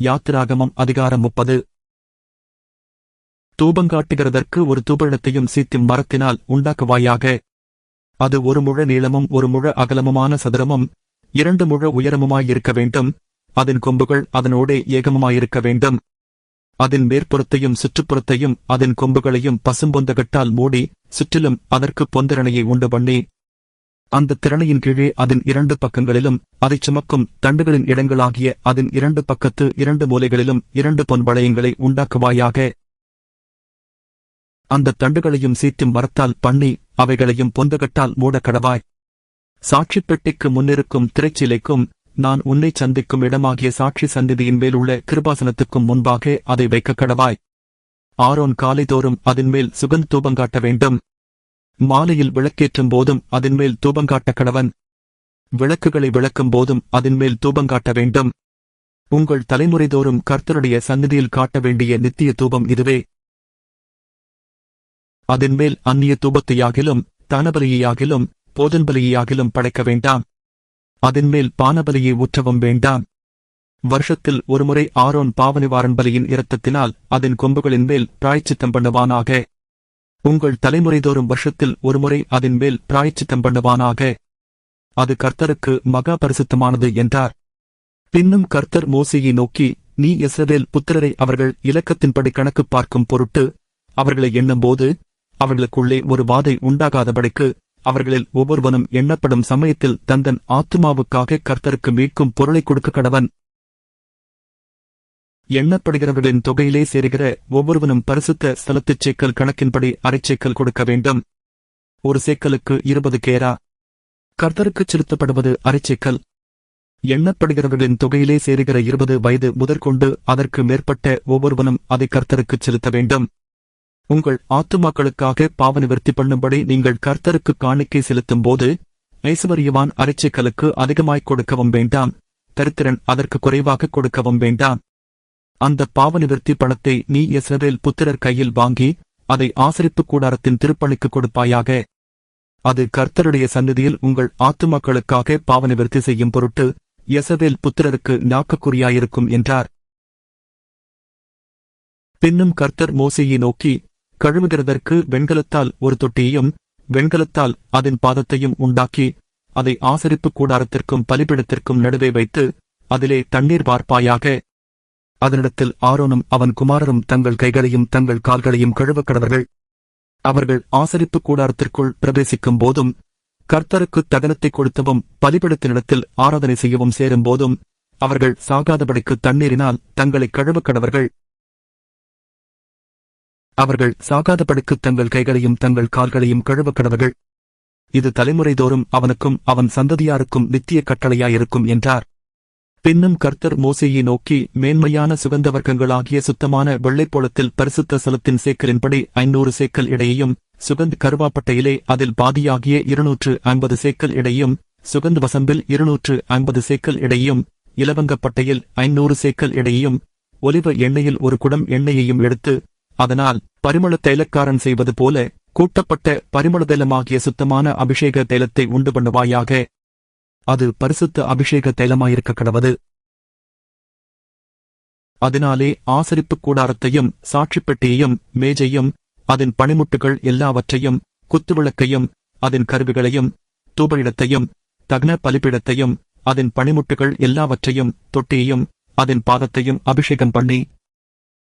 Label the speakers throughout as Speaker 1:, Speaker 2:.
Speaker 1: யாத்திராகமம் அதிகாரம் முப்பது. தூபங்காட்டுகிறதற்கு ஒரு தூபழத்தையும் சீத்திம் மரத்தினால் உண்டாக்குவாயாக. அது ஒரு முழ நீளமும் ஒரு முழ அகலமுமான சதுரமும் இரண்டு முழ உயரமுமாயிருக்க வேண்டும். அதன் கொம்புகள் அதனோடே ஏகமுமாயிருக்க வேண்டும். அதன் மேற்புறத்தையும் சுற்றுப்புறத்தையும் அதன் கொம்புகளையும் பசும்பொந்தகட்டால் மூடி சுற்றிலும் அதற்கு பொந்தரணையை உண்டு பண்ணி அந்த திறனையின் கீழே அதன் இரண்டு பக்கங்களிலும் அதைச் சுமக்கும் தண்டுகளின் இடங்களாகிய அதன் இரண்டு பக்கத்து இரண்டு மூலைகளிலும் இரண்டு பொன் வளையங்களை உண்டாக்குவாயாக. அந்த தண்டுகளையும் சீற்றும் மரத்தால் பண்ணி அவைகளையும் பொந்துகட்டால் மூடக் கடவாய் பெட்டிக்கு முன்னிருக்கும் திரைச்சிலைக்கும் நான் உன்னை சந்திக்கும் இடமாகிய சாட்சி சந்நிதியின் மேலுள்ள கிருபாசனத்துக்கும் முன்பாக அதை வைக்க கடவாய் ஆரோன் காலைதோறும் அதன் மேல் சுகந்த தூபங்காட்ட வேண்டும். மாலையில் விளக்கேற்றும் போதும் அதன் மேல் தூபங்காட்ட கடவன். விளக்குகளை விளக்கும் போதும் அதன் மேல் தூபங்காட்ட வேண்டும். உங்கள் தலைமுறைதோறும் கர்த்தருடைய சந்நிதியில் காட்ட வேண்டிய நித்திய தூபம் இதுவே. அதன் மேல் அந்நிய தூபத்தையாகிலும் தானபலியாகிலும் போதன்பலியாகிலும் படைக்க வேண்டாம். அதன் மேல் பானபலியை ஊற்றவும் வேண்டாம். வருஷத்தில் ஒருமுறை ஆரோன் பாவனிவாரன் பலியின் இரத்தத்தினால் அதன் கொம்புகளின் மேல் பிராய்ச்சித்தம் பண்ணுவானாக. உங்கள் தலைமுறைதோறும் வருஷத்தில் ஒருமுறை அதன் மேல் பிராய்ச்சித்தம் பண்ணுவானாக? அது கர்த்தருக்கு மகா பரிசுத்தமானது என்றார். பின்னும் கர்த்தர் மோசையை நோக்கி நீ எசரேல் புத்திரரை அவர்கள் இலக்கத்தின்படி கணக்கு பார்க்கும் பொருட்டு அவர்களை எண்ணும்போது அவர்களுக்குள்ளே ஒரு வாதை உண்டாகாதபடிக்கு அவர்களில் ஒவ்வொருவனும் எண்ணப்படும் சமயத்தில் தந்தன் ஆத்துமாவுக்காக கர்த்தருக்கு மீட்கும் பொருளை கொடுக்க கடவன். எண்ணப்படுகிறவர்களின் தொகையிலே சேருகிற ஒவ்வொருவனும் பரிசுத்த ஸ்தலத்துச் சேக்கல் கணக்கின்படி அரைச்சேக்கல் கொடுக்க வேண்டும். ஒரு சேக்கலுக்கு இருபது கேரா. கர்த்தருக்கு செலுத்தப்படுவது அரைச்சேக்கல் எண்ணப்படுகிறவர்களின் தொகையிலே சேருகிற இருபது வயது முதற்கொண்டு அதற்கு மேற்பட்ட ஒவ்வொருவனும் அதை கர்த்தருக்குச் செலுத்த வேண்டும். உங்கள் ஆத்துமாக்களுக்காக பாவனிவர்த்தி பண்ணும்படி நீங்கள் கர்த்தருக்கு காணிக்கை செலுத்தும் போது ஐஸ்வரியவான் அரைச்சேக்கலுக்கு அதிகமாய்க் கொடுக்கவும் வேண்டாம். தரித்திரன் அதற்கு குறைவாக கொடுக்கவும் வேண்டாம். அந்த பாவநிவர்த்தி பணத்தை நீ இஸ்ரவேல் புத்திரர் கையில் வாங்கி அதை ஆசரிப்பு கூடாரத்தின் திருப்பணிக்கு கொடுப்பாயாக. அது கர்த்தருடைய சந்நிதியில் உங்கள் ஆத்துமக்களுக்காக பாவநிவர்த்தி செய்யும் பொருட்டு எசவேல் புத்திரருக்கு நாக்கக்குறியாயிருக்கும் என்றார். பின்னும் கர்த்தர் மோசையை நோக்கி கழுவுகிறதற்கு வெண்கலத்தால் ஒரு தொட்டியையும் வெண்கலத்தால் அதன் பாதத்தையும் உண்டாக்கி அதை ஆசரிப்பு கூடாரத்திற்கும் பலிபிடத்திற்கும் நடுவே வைத்து அதிலே தண்ணீர் பார்ப்பாயாக. அதனிடத்தில் ஆரோனும் அவன் குமாரரும் தங்கள் கைகளையும் தங்கள் கால்களையும் கழுவக் கடவர்கள். அவர்கள் ஆசரிப்பு கூடாரத்திற்குள் பிரவேசிக்கும் போதும் கர்த்தருக்கு தகனத்தை கொடுத்தவும் பலிபிடத்தினிடத்தில் ஆராதனை செய்யவும் சேரும் போதும் அவர்கள் சாகாதபடிக்கு தண்ணீரினால் தங்களை கழுவக்கடவர்கள் அவர்கள் சாகாதபடிக்கு தங்கள் கைகளையும் தங்கள் கால்களையும் கழுவக்கடவர்கள் இது தலைமுறைதோறும் அவனுக்கும் அவன் சந்ததியாருக்கும் நித்திய கட்டளையாயிருக்கும் என்றார். பின்னும் கர்த்தர் மோசையை நோக்கி மேன்மையான சுகந்த வர்க்கங்களாகிய சுத்தமான வெள்ளைப்போளத்தில் பரிசுத்த சலத்தின் சேக்கலின்படி ஐநூறு சேக்கல் இடையையும் சுகந்த் கருவாப்பட்டையிலே அதில் பாதியாகிய இருநூற்று ஐம்பது சேக்கல் இடையும் சுகந்த் வசம்பில் இருநூற்று ஐம்பது சேக்கல் இடையும் இலவங்கப்பட்டையில் ஐநூறு சேக்கல் இடையும் ஒலிவ எண்ணெயில் ஒரு குடம் எண்ணெயையும் எடுத்து அதனால் பரிமள தைலக்காரன் செய்வது போல கூட்டப்பட்ட பரிமள தைலமாகிய சுத்தமான அபிஷேக தைலத்தை உண்டு பண்ணுவாயாக அது பரிசுத்த அபிஷேக தைலமாயிருக்க கடவது அதனாலே ஆசரிப்புக் கூடாரத்தையும் சாட்சிப்பெட்டியையும் மேஜையும் அதன் பணிமுட்டுகள் எல்லாவற்றையும் குத்துவிளக்கையும் அதன் கருவிகளையும் தூபயிடத்தையும் தக்ன பலிப்பிடத்தையும் அதன் பணிமுட்டுகள் எல்லாவற்றையும் தொட்டியையும் அதன் பாதத்தையும் அபிஷேகம் பண்ணி.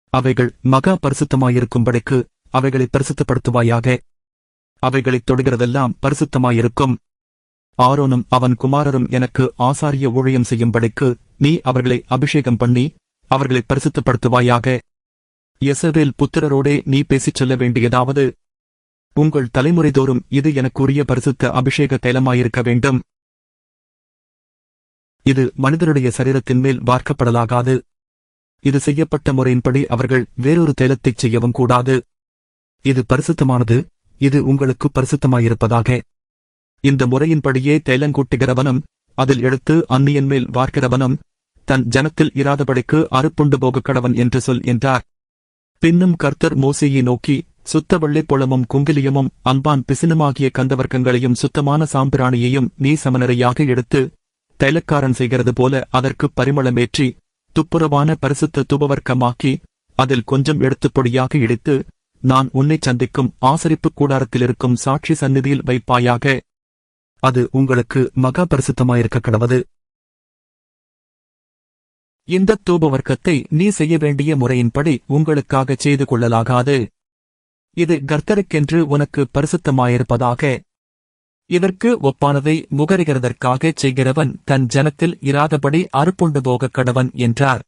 Speaker 1: அவைகள் மகா பரிசுத்தமாயிருக்கும்படிக்கு அவைகளை பரிசுத்தப்படுத்துவாயாக. அவைகளைத் தொடுகிறதெல்லாம் பரிசுத்தமாயிருக்கும். ஆரோனும் அவன் குமாரரும் எனக்கு ஆசாரிய ஊழியம் செய்யும்படிக்கு நீ அவர்களை அபிஷேகம் பண்ணி அவர்களை பரிசுத்தப்படுத்துவாயாக. எசவேல் புத்திரரோடே நீ பேசிச் சொல்ல வேண்டியதாவது உங்கள் தலைமுறைதோறும் இது எனக்குரிய பரிசுத்த அபிஷேக தைலமாயிருக்க வேண்டும். இது மனிதருடைய சரீரத்தின் மேல் பார்க்கப்படலாகாது. இது செய்யப்பட்ட முறையின்படி அவர்கள் வேறொரு தைலத்தைச் செய்யவும் கூடாது. இது பரிசுத்தமானது இது உங்களுக்கு பரிசுத்தமாயிருப்பதாக. இந்த முறையின்படியே தைலங்கூட்டுகிறவனும் அதில் எடுத்து அந்நியன் மேல் வார்க்கிறவனும் தன் ஜனத்தில் இராதபடிக்கு அறுப்புண்டு போகக் கடவன் என்று சொல் என்றார். பின்னும் கர்த்தர் மோசையை நோக்கி சுத்த வெள்ளைப்புளமும் குங்கிலியமும் அன்பான் பிசினுமாகிய கந்தவர்க்கங்களையும் சுத்தமான சாம்பிராணியையும் நீ சமனரையாக எடுத்து தைலக்காரன் செய்கிறது போல அதற்கு பரிமளமேற்றி துப்புரவான பரிசுத்த துபவர்க்கமாக்கி அதில் கொஞ்சம் எடுத்து பொடியாக இடித்து நான் உன்னை சந்திக்கும் ஆசரிப்பு கூடாரத்திலிருக்கும் சாட்சி சந்நிதியில் வைப்பாயாக. அது உங்களுக்கு மகா பரிசுத்தமாயிருக்க கடவது இந்த தூபவர்க்கத்தை நீ செய்ய வேண்டிய முறையின்படி உங்களுக்காகச் செய்து கொள்ளலாகாது இது கர்த்தருக்கென்று உனக்கு பரிசுத்தமாயிருப்பதாக. இதற்கு ஒப்பானதை முகருகிறதற்காக செய்கிறவன் தன் ஜனத்தில் இராதபடி அறுப்புண்டு போகக் கடவன் என்றார்.